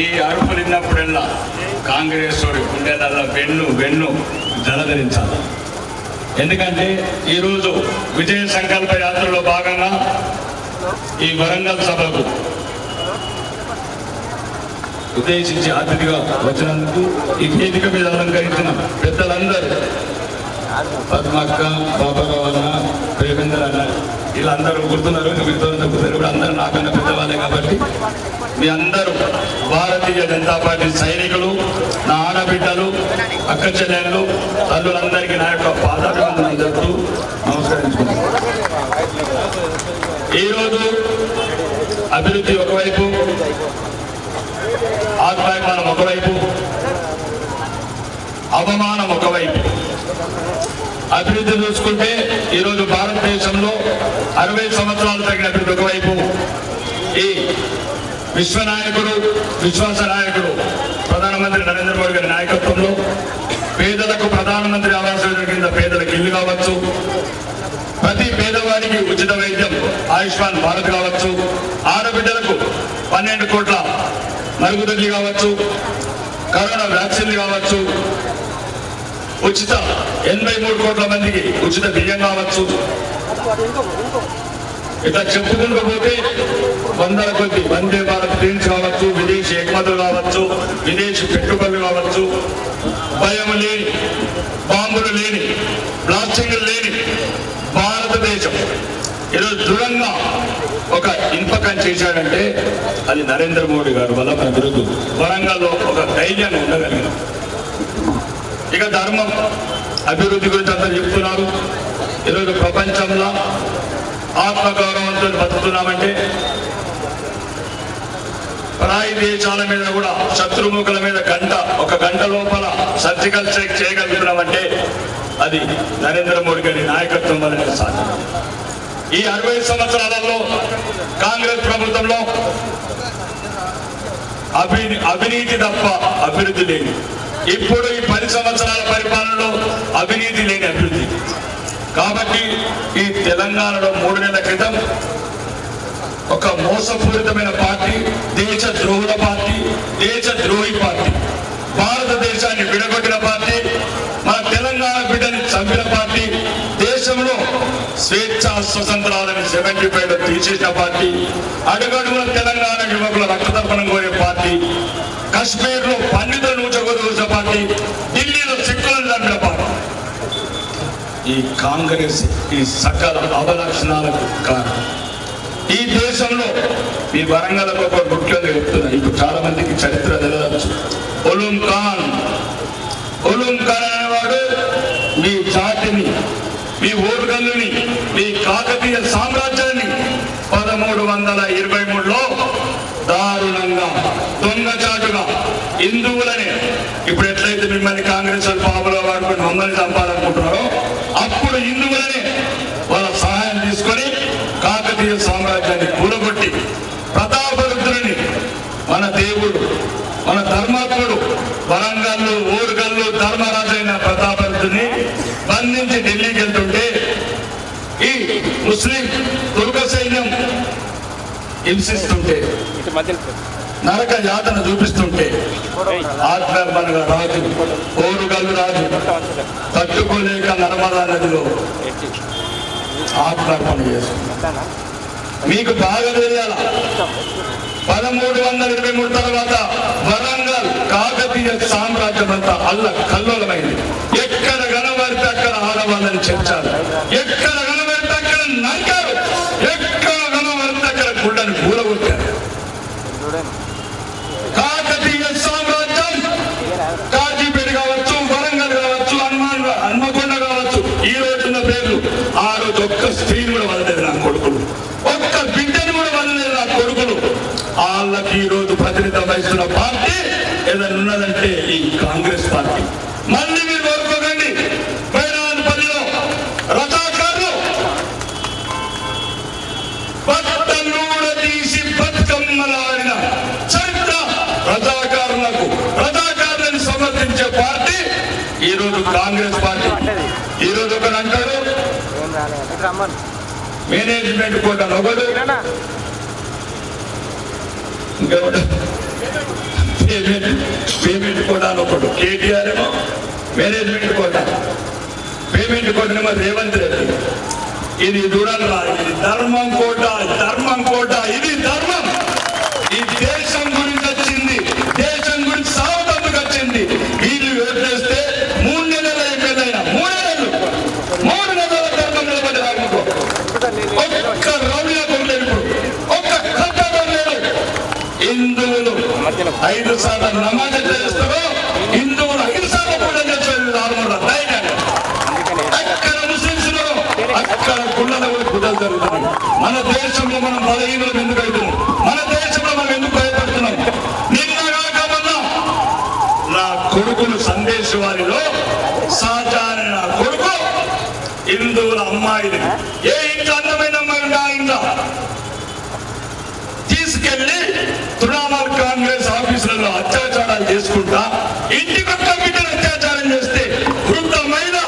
ఈ అరుపులు కాంగ్రెస్ వాడి గుండెలలో వెన్ను వెన్ను జలధరించాలి. ఎందుకంటే ఈరోజు విజయ సంకల్ప యాత్రలో భాగంగా ఈ వరంగల్ సభకు ఉద్దేశించి అతిథిగా వచ్చినందుకు ఈ వేదిక మీద అలంకరించిన పెద్దలందరూ పద్మక్క బాబారావు అన్న ప్రేమేందర్ అన్నారు వీళ్ళందరూ గుర్తున్నారు మీతో గుర్తున్నారు ఇప్పుడు అందరూ నాకన్నా పెద్దవాళ్ళే కాబట్టి. మీ అందరూ భారతీయ జనతా పార్టీ సైనికులు నా ఆడబిడ్డలు అక్క చెల్లెళ్ళు తల్లులందరికీ నా యొక్క పాదాభివందనం జరుపుతూ నమస్కరించుకున్నాను ఈరోజు అభివృద్ధి ఒకవైపు ఆత్మాభిమానం ఒకవైపు అవమానం ఒకవైపు. అభివృద్ధి చూసుకుంటే ఈరోజు భారతదేశంలో అరవై సంవత్సరాలు తగిన అభివృద్ధి ఒకవైపు ఈ విశ్వనాయకుడు విశ్వాస నాయకుడు ప్రధానమంత్రి నరేంద్ర మోడీ గారి నాయకత్వంలో పేదలకు ప్రధానమంత్రి ఆవాస్ యోజన కింద పేదలకు ఇల్లు కావచ్చు ప్రతి పేదవాడికి ఉచిత వైద్యం ఆయుష్మాన్ భారత్ కావచ్చు ఆడబిడ్డలకు పన్నెండు కోట్ల మరుగుదొడ్లు కావచ్చు కరోనా వ్యాక్సిన్లు కావచ్చు ఉచిత ఎనభై మూడు కోట్ల మందికి ఉచిత బియ్యం కావచ్చు. ఇట్లా చెప్పుకుంటూ పోతే వందల కొద్ది వందే భారత్ ట్రైన్స్ కావచ్చు విదేశీ ఎగుమతులు కావచ్చు విదేశీ పెట్టుబడులు కావచ్చు. భయం లేని బాంబులు లేని బ్లాస్టింగ్లు లేని భారతదేశం. ఈరోజు దృఢంగా ఒక ఇన్పకం చేశాడంటే అది నరేంద్ర మోడీ గారు వల్ల మన వరంగల్లో ఒక ధైర్యాన్ని ఉండగలిగినాం ఇక ధర్మం అభివృద్ధి గురించి అందరూ చెప్తున్నారు. ఈరోజు ప్రపంచంలో ఆత్మగౌరవంతో బతుకుతున్నామంటే పరాయి దేశాల మీద కూడా శత్రుముఖుల మీద గంట ఒక గంట లోపల సర్జికల్ స్ట్రైక్ చేయగలుగుతున్నామంటే అది నరేంద్ర మోడీ గారి నాయకత్వం వలన సాధ్యం. ఈ అరవై సంవత్సరాలలో కాంగ్రెస్ ప్రభుత్వంలో అవిని అవినీతి తప్ప అభివృద్ధి లేని ఇప్పుడు ఈ పది సంవత్సరాల పరిపాలనలో అవినీతి లేని అభివృద్ధి. కాబట్టి ఈ తెలంగాణలో మూడు నెలల క్రితం ఒక మోసపూరితమైన పార్టీ దేశ ద్రోహుల పార్టీ దేశ ద్రోహి పార్టీ భారతదేశాన్ని విడగొట్టిన పార్టీ మన తెలంగాణ బిడ్డని చంపిన పార్టీ దేశంలో స్వేచ్ఛ స్వతంత్రాలను సెవెంటీ ఫైవ్లో తీసేసిన పార్టీ అడుగడుగున తెలంగాణ యువకుల రక్తదర్పణం కోరే పార్టీ కశ్మీర్లో పండితుల నూచగొరుసే పార్టీ ఢిల్లీలో సిక్కులను చంపిన పార్టీ. ఈ కాంగ్రెస్ ఈ సకల అవలక్షణాలకు కారణం. ఈ దేశంలో ఈ వరంగల్ ఒక ముఖ్యంగా చెప్తున్నా ఇప్పుడు చాలా మందికి చరిత్ర తెలియచ్చు ఒలుం ఖాన్. ఒలుం ఖాన్ అనేవాడు మీ జాతిని మీ ఓటుగల్లుని మీ కాకతీయ సామ్రాజ్యాన్ని పదమూడు వందల ఇరవై మూడులో దొంగచాటుగా హిందువులని. ఇప్పుడు ఎట్లయితే మిమ్మల్ని కాంగ్రెస్ పాపలో వాడుకుని మమ్మల్ని చంపాలనుకుంటున్నారో అప్పుడు హిందువులని వాళ్ళ సహాయం తీసుకొని కాకతీయ సామ్రాజ్యాన్ని కూలగొట్టి ప్రతాపరుద్రుని మన దేవుడు మన ధర్మాత్ముడు వరంగల్లు ఊరుగల్లు ధర్మరాజైన ప్రతాపరుద్రుని బంధించి ఢిల్లీకి వెళ్తుంటే ఈ ముస్లిం దుర్గ సైన్యం హింసిస్తుంటే. నరక యాతన చూపిస్తుంటే ఆత్మర్మనుగా రాజు కోరుగలు రాజు తట్టుకోలేక నర్మదా నదిలో ఆత్మార్పణ చేసుకున్నాడు మీకు బాగా తెలియాల? పదమూడు వందల ఇరవై మూడు తర్వాత వరంగల్ కాకతీయ సామ్రాజ్యం అంతా అల్ల కల్లోలమైంది. ఎక్కడ కనబడితే అక్కడ ఆడవాళ్ళని చెంచారు ఎక్కడ కనబడితే అక్కడ నరికారు ఎక్కడ కనబడితే అక్కడ గుడ్డని కూలగొట్టారు కాకతీయ సామ్రాజ్యం కాజీపేట కావచ్చు వరంగల్ కావచ్చు హనుమాన్ హన్మకొండ కావచ్చు ఈ రోజున్న పేర్లు ఆ రోజు ఒక్క స్త్రీని కూడా వదలేదు నా కొడుకులు ఒక్క బిడ్డను కూడా వదలేదు నా కొడుకులు వాళ్ళకి ఈ రోజు ప్రతినిధి వహిస్తున్న పార్టీ ఏదైనా ఉన్నదంటే ఈ కాంగ్రెస్ పార్టీ. మళ్ళీ మీరు కోరుకోకండి. పైరాన్పల్లిలో రథాకారులు. పట్ట బట్టలూడ తీసి బతుకమ్మలాడిన చరిత్ర రజాకారులకు రథాకారులను సమర్థించే పార్టీ ఈ రోజు కాంగ్రెస్ పార్టీ. ఈ రోజు ఒకరు అంటాడు ఏం రాలేదు ఇటు రమ్మను మేనేజ్మెంట్ కూడా? ఇంకెవడు పేమెంట్ అని ఒకడు కేటీఆర్ ఏమో మేనేజ్మెంట్ కోట పేమెంట్ కోటనేమో రేవంత్ రెడ్డి. ఇది దూరంగా ఇది ధర్మం కోట ధర్మం కోట ఇది ధర్మం ఈ దేశం గురించి వచ్చింది దేశం గురించి సాగుతందుకు వచ్చింది వీళ్ళు వేస్తే మూడు నెలల ఎమ్మెల్యేన మూడు నెలలు మూడు నెలల ధర్మం నిలబడి రాకపో ఒక్క రౌడిగా కొనలేడు ఇప్పుడు ఒక్క కట్ట కొనలేడు హిందువులు ఐదు సార్లు నమాజ్ ఎట్లా చేస్తారో హిందువులు ఐదు సార్లు కూడా చేస్తారు నార్మల్ అక్కడ ముస్లింస్ అక్కడ గుళ్ళలో కూడా గుడ్డలు జరుగుతున్నాయి. మన దేశంలో మనం బలహీనలు ఎందుకు అవుతున్నాం? మన దేశంలో మనం ఎందుకు భయపడుతున్నాం? నిన్న నా కొడుకులు సందేశ్ వారిలో అనే నా కొడుకు హిందువుల అమ్మాయిని ఏ ఇంట్లో అందమైన అమ్మాయి ఉందా? తీసుకెళ్ళి తృణమూల్ కాంగ్రెస్ ఆఫీసులలో అత్యాచారాలు చేసుకుంటా ఇంటికొక్క బిడ్డలు అత్యాచారం చేస్తే వృద్ధమైన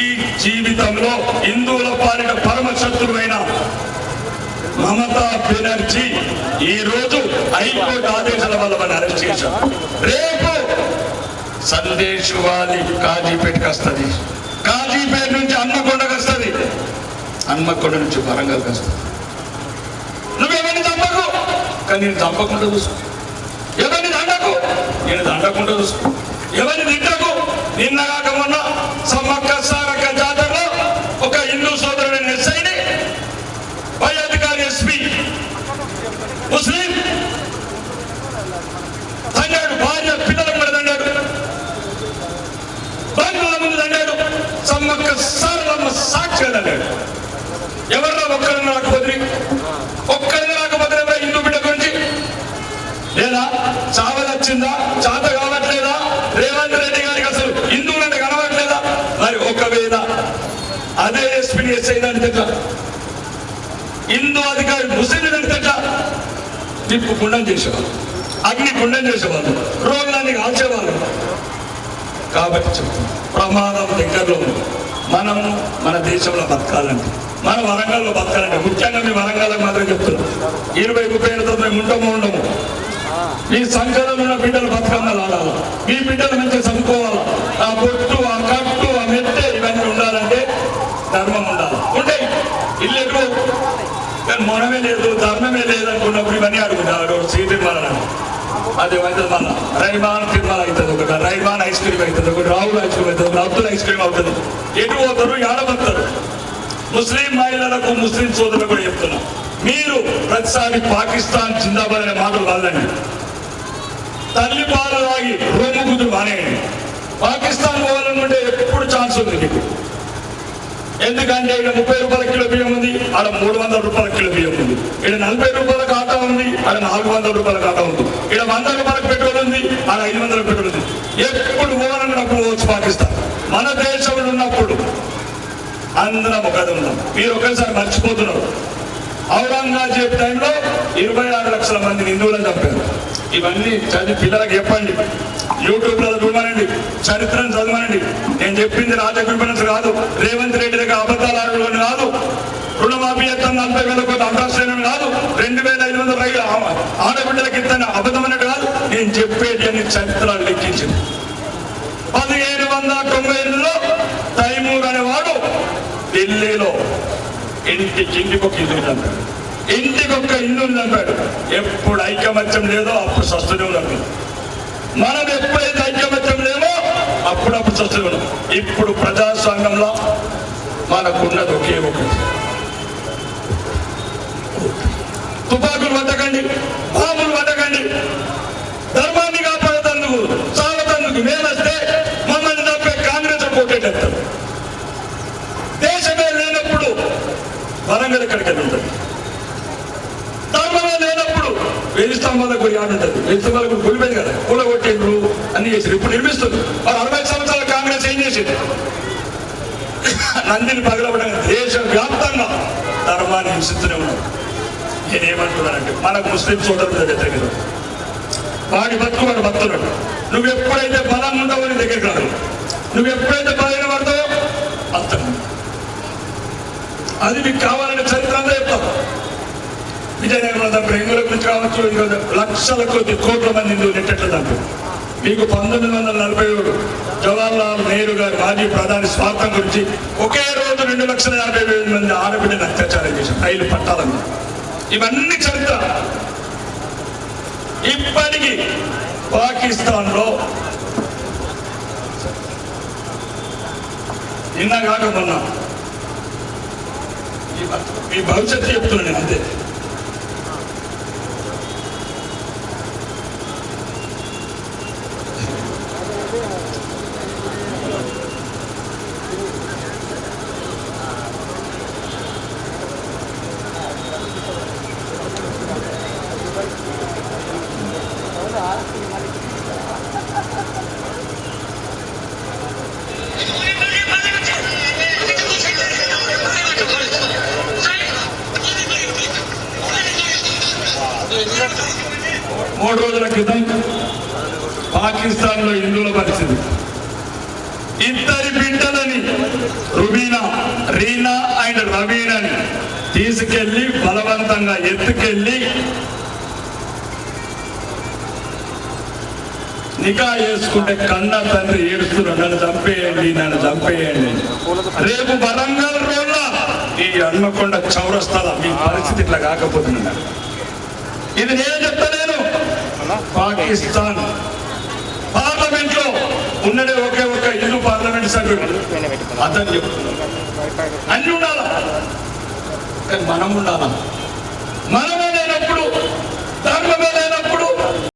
ఈ జీవితంలో హిందువుల పాలిట పరమశత్రువైన మమతా బెనర్జీ ఈ రోజు హైకోర్టు ఆదేశాల వల్ల మన అరెస్ట్ చేశారు రేపు సందేశ్ వాలి కాజీపేటకి వస్తుంది కాజీపేట నుంచి హన్మకొండకు వస్తుంది. హన్మకొండ నుంచి వరంగల్కి వస్తుంది. కానీ నేను చంపకుండా చూసుకో ఎవరిని దండకు? నేను దండకుండా చూసుకో ఎవరిని తిట్టకు నిన్న కాక మొన్న సమ్మక్క వచ్చిందా? చాత కావట్లేదా? రేవంత్ రెడ్డి గారికి అసలు హిందువులంటే కనవట్లేదా మరి ఒకవేళ అదే ఎస్పీని ఎస్ఐ దాని దగ్గర హిందూ అధికారి ముస్లిం దగ్గర నిప్పు గుండం చేసేవాళ్ళు. అగ్ని గుండం చేసేవాళ్ళు. రోగులన్నీ కాల్చేవాళ్ళు. కాబట్టి చెప్తున్నాం ప్రమాదం దగ్గరలో ఉంది. మనము మన దేశంలో బతకాలంటే మన వరంగల్లో బతకాలంటే ముఖ్యంగా మీ వరంగల్కి మాత్రం చెప్తున్నాం. ఇరవై ముప్పై ఏళ్ళతో మేము ఉంటామో ఉండము? మీ సంఖ్యలో ఉన్న బిడ్డలు బతుకమ్మలు ఆడాలి. మీ బిడ్డలు మంచిగా చదువుకోవాలి. ఆ బొట్టు ఆ కట్టు ఆ మెట్టె ఇవన్నీ ఉండాలంటే ధర్మం ఉండాలి. ఉంటే ఇల్లు ఎక్కువ కానీ మనమే లేదు ధర్మమే లేదు అనుకున్నప్పుడు ఇవన్నీ అడుగుతాడు సీ తిరుమల అది అవుతుంది మన రైమాన్ తిరుమల అవుతుంది ఒకటి రైమాన్ ఐస్ క్రీమ్ అవుతుంది ఒకటి రాహుల్ ఐస్ క్రీమ్ అవుతుంది ఒకటి అబ్దుల్ ఐస్ క్రీమ్ అవుతుంది. ఎటు పోతారు? ఆడబడతారు ముస్లిం మహిళలకు ముస్లిం సోదరులకు కూడా చెప్తున్నాం. మీరు ప్రతిసారి పాకిస్తాన్ జిందాబాద్ అనే మాటలు వాళ్ళండి తల్లి పాలు తాగి రొమ్ము కుదురు మానేయండి. పాకిస్తాన్ పోవాలనుకుంటే ఎప్పుడు ఛాన్స్ ఉంది మీకు? ఎందుకంటే ఇక్కడ ముప్పై రూపాయల కిలో బియ్యం ఉంది ఆడ మూడు వందల రూపాయల కిలో బియ్యం ఉంది. ఇక్కడ నలభై రూపాయల ఖాతా ఉంది ఆడ నాలుగు వందల రూపాయల ఖాతా ఉంది. ఇక్కడ వంద రూపాయల పెట్రోల్ ఉంది ఆడ ఐదు వందల పెట్రోల్ ఉంది. ఎప్పుడు పోవాలన్నప్పుడు పోవచ్చు పాకిస్తాన్. మన దేశంలో ఉన్నప్పుడు అందరం ఒక ఉన్నాం. మీరు ఒకసారి మర్చిపోతున్నారు. ఔరంగజేబ్ టైంలో ఇరవై ఆరు లక్షల మంది హిందువులను చంపారు. ఇవన్నీ చదివి పిల్లలకు చెప్పండి. యూట్యూబ్లో చూడమనండి చరిత్రను చదవనండి నేను చెప్పింది రాజకృపణస్ కాదు. రేవంత్ రెడ్డి దగ్గర అబద్ధాలు ఆడడం కాదు. రుణమాఫీ ఎత్తం నలభై వేల కోట్ల అంతరాశ్రయం కాదు. రెండు వేల ఐదు వందల రైలు ఆ- ఆడబిడ్డలకి ఇస్తాను అబద్ధమైనట్టు కాదు. నేను చెప్పేది అని చరిత్రలు లెక్కించింది. పదిహేను వందల తొంభై ఎనిమిదిలో తైమూర్ అనేవాడు ఢిల్లీలో ఇంటి ఇంటికొక ఇల్లు అంటాడు ఇంటికొక ఇల్లు చంపాడు ఎప్పుడు ఐకమత్యం లేదో అప్పుడు సస్తునే ఉన్నాడు మనం ఎప్పుడైతే ఐకమత్యం లేమో అప్పుడప్పుడు సస్తునే ఉన్నాం ఇప్పుడు ప్రజాస్వామ్యంలో మనకున్నది ఒకే ఒకటి. తుపాకులు పట్టకండి బాంబులు పట్టకండి ధర్మ కాపాడతందుకు సాగతందుకు మేమొస్తే మమ్మల్ని తప్పే కాంగ్రెస్ పోటేటెత్తారు దేశమే లేనప్పుడు వరంగల్ ఇక్కడికి ఉంటుంది. ధర్మమే లేనప్పుడు వెయ్యి స్తంభాలకు పోయి ఆడుంటది వెయ్యి స్తంభాలకు గురిపోయింది కదా కూల కొట్టిండ్రు అన్ని చేసారు ఇప్పుడు నిర్మిస్తుంది. మరి అరవై సంవత్సరాల కాంగ్రెస్ ఏం చేసింది? నందిని పగలవడం దేశ వ్యాప్తంగా ధర్మాన్ని హింసిస్తూనే ఉన్నారు నేనేమంటున్నానంటే మనకు ముస్లిం సోదరుల వ్యతిరేకత వాడి బతుకు వాడు భక్తులు నువ్వు ఎప్పుడైతే బలం ఉండవు నీ దగ్గరికి రాదు నువ్వు ఎప్పుడైతే బలైన పడతావు అది మీకు కావాలని చరిత్ర అంతా చెప్తాం. విజయనగరం తప్ప ఎంగుల గురించి కావచ్చు ఈరోజు లక్షల కొద్ది కోట్ల మంది హిందువులు నెట్టట్లు తప్ప మీకు పంతొమ్మిది వందల నలభై ఏడు జవహర్లాల్ నెహ్రూ గారి మాజీ ప్రధాని స్వార్థం గురించి ఒకే రోజు రెండు లక్షల యాభై వేల మంది ఆడబిడ్డను అత్యాచారం చేశారు రైలు పట్టాలని ఇవన్నీ చరిత్ర. ఇప్పటికీ పాకిస్తాన్లో నిన్న కాక మొన్న మీ భవిష్యత్తు చెప్తున్నాను అంతే మూడు రోజుల క్రితం పాకిస్తాన్లో హిందువుల పరిస్థితి. ఇద్దరి బిడ్డలని రుబీనా రీనా అండ్ రవీనని తీసుకెళ్ళి బలవంతంగా ఎత్తుకెళ్ళి నికా చేసుకుంటే కన్న తండ్రి ఏడుస్తున్నాడు నన్ను చంపేయండి నన్ను చంపేయండి. రేపు వరంగల్ రోడ్ల ఈ హన్మకొండ చౌరస్థల మీ పరిస్థితి ఇట్లా కాకపోతున్నాడు ఇది నేను చెప్తలేను పాకిస్తాన్ ఉన్నదే ఒకే ఒక ఇల్లు పార్లమెంట్ సభ్యుడు. అతను చెప్తున్నాడు. అన్ని ఉండాలా? కానీ మనం ఉండాలా? మనం లేనప్పుడు ధర్మ మీద